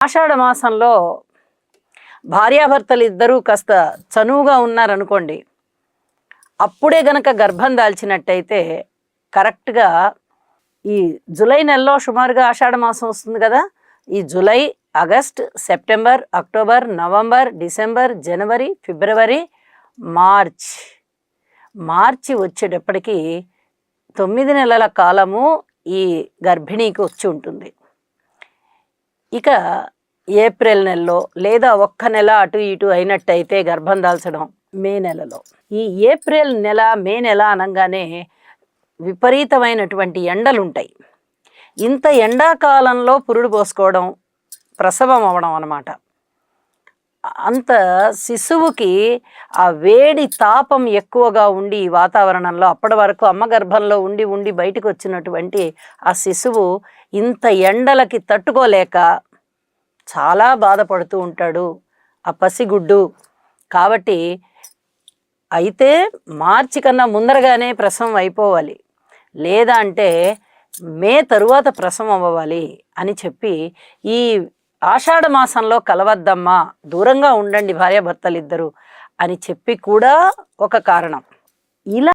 ఆషాఢ మాసంలో భార్యాభర్తలు ఇద్దరూ కాస్త చనువుగా ఉన్నారనుకోండి అప్పుడే గనక గర్భం దాల్చినట్టయితే కరెక్ట్గా ఈ జూలై నెలలో సుమారుగా ఆషాఢ మాసం వస్తుంది కదా ఈ July August September October November December జనవరి ఫిబ్రవరి మార్చ్. మార్చి వచ్చేటప్పటికి తొమ్మిది నెలల కాలము ఈ గర్భిణీకి వచ్చి ఉంటుంది. ఇక ఏప్రిల్ నెలలో లేదా ఒక్క నెల అటు ఇటు అయినట్టయితే గర్భం దాల్చడం మే నెలలో. ఈ ఏప్రిల్ నెల మే నెల అనగానే విపరీతమైనటువంటి ఎండలు ఉంటాయి ఇంత ఎండాకాలంలో పురుడు పోసుకోవడం ప్రసవం అవడం అనమాట అంత శిశువుకి ఆ వేడి తాపం ఎక్కువగా ఉండి ఈ వాతావరణంలో అప్పటి వరకు అమ్మ గర్భంలో ఉండి ఉండి బయటకు వచ్చినటువంటి ఆ శిశువు ఇంత ఎండలకి తట్టుకోలేక చాలా బాధపడుతూ ఉంటాడు. ఆ పసిగుడ్డు కాబట్టి అయితే మార్చి కన్నా ముందరగానే ప్రసవం అయిపోవాలి. లేదా అంటే మే తరువాత ప్రసవం అవ్వాలి అని చెప్పి ఈ ఆషాఢ మాసంలో కలవద్దమ్మా దూరంగా ఉండండి భార్యాభర్తలు ఇద్దరు అని చెప్పి కూడా ఒక కారణం. ఇలా